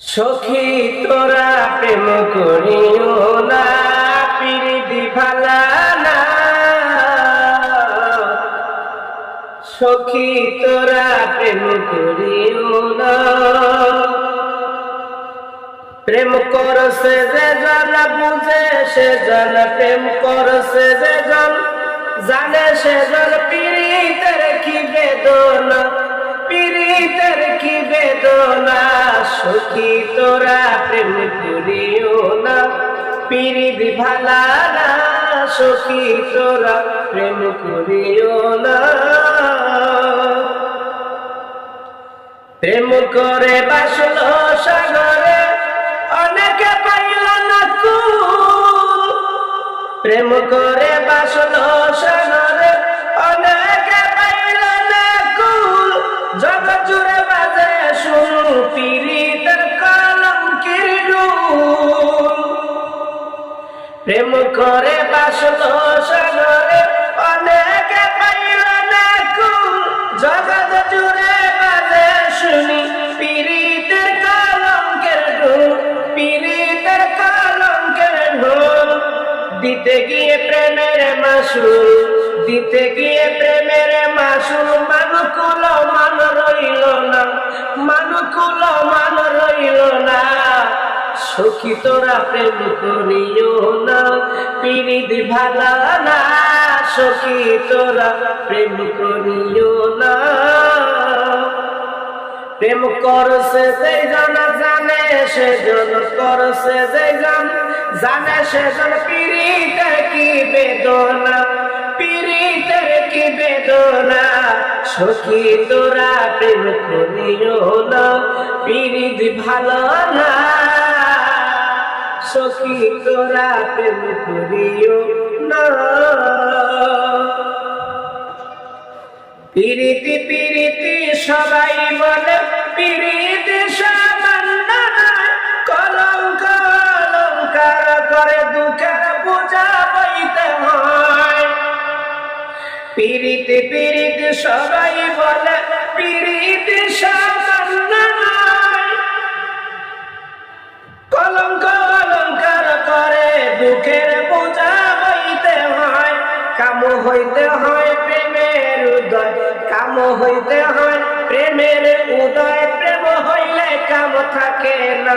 সখী তোরা প্রেম করিও না, পিরিতি ভালা না। সখী তোরা প্রেম করিও না। প্রেম করছে যে জন, বুঝে সে জন, প্রেম করছে যে জন, জানে সে জন পীড়িতের কি বেদনা পীড়িতের কি বেদনা। সুখী তোরা প্রেম করিও না? পীড়িত ভালা না, সুখী তোরা প্রেম করিও না। প্রেম করে বাসল সাগরে, অনেকে পাইল না প্রেম করে বাসল সাগরে প্রেম করে বাসল সাগরে, অনেকে পাইল না জগৎ জুড়ে বাজে শুনি, পীড়িতের কলঙ্কের ঢোল পীড়িতের কলঙ্কের ঢোল। দিতে গিয়ে প্রেমের মাসুল, দিতে গিয়ে প্রেমের মানুকুল মান রইল না। সখী তোরা প্রেম করিও না। পিরিত ভালা না সখী তোরা প্রেম করিও না। প্রেম করছে যেই জন, জানে সেজন করছে যেই জন, জানে সেজন পিরিতের কি বেদনা, পিরিতের কি বেদনা। সখী তোরা প্রেম করিও না, পিরিত ভালো না সখী তোরা প্রেম করিও না পিরিতি পিরিতি সবাই বলে, পিরিতি সামান্য নয়। কলঙ্ক অলঙ্কার করে দুঃখের বোঝা বইতে হয় পিরিতি পিরিতি সবাই বলে, পিরিতি সামান্য হয় প্রেমের উদয়। কাম হইতে হয় প্রেমের উদয়। প্রেম হইলে কাম থাকে না।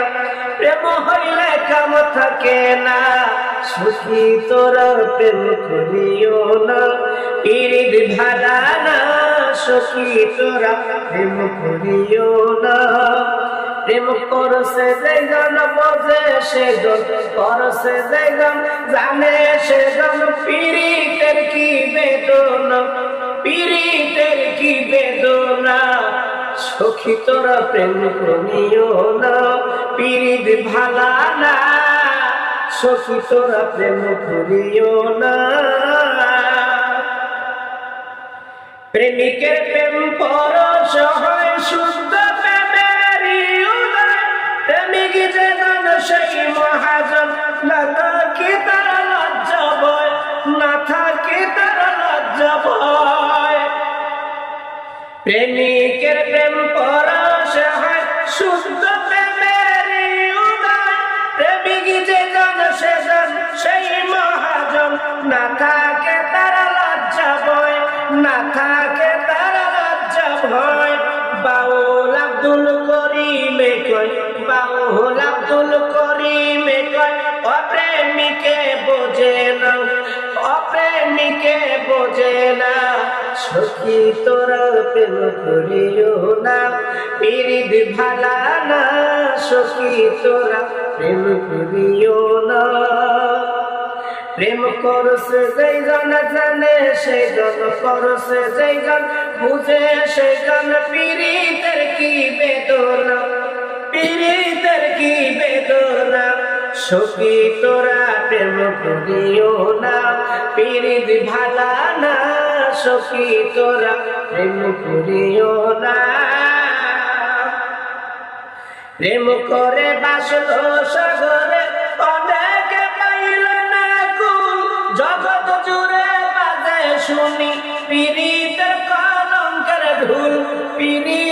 প্রেম হইলে কাম থাকে না। সুখী তোর প্রেম করিও না। পিরিত ভাড়া না। সুখী তোরা প্রেম করিও না। প্রেম করছে যেজন বোঝে সেজন করছে যেজন জানে সে সেজন পীড়িতের কি বেদনা পীড়িতের কি বেদনা? সখী তোরা প্রেম করিও না পীড়িত ভালা না। সখী তোরা প্রেম করিও না। প্রেমিকের প্রেম পরশ হয় শুদ্ধ প্রেমেরই প্রেমিকের প্রেম উদয়। প্রেমিক যে জন সেই মহাজন, না থাকে তার লজ্জা ভয় না থাকে তার লজ্জা ভয়। বাউল আব্দুল করিমে কয় বাউল আব্দুল করিমে অপ্রেমিকে বোঝে না। সখী তোরা প্রেম করিও না। পিরিদ ভালা না, সখী তোরা প্রেম করিও না। প্রেম করছে যেই জন জানে সেই জন করছে যেই জন বুঝে সেই জন পীড়িতের কি বেদনা। সখী তোরা প্রেম করিও না পীড়িত ভালা না, সখী তোরা প্রেম করিও না। প্রেম করে বাসলো সাগরে, অনেকে পাইল না কুল। জগৎ জুড়ে বাজে শুনি, পিরিতের কলঙ্কের ঢুল পিরিত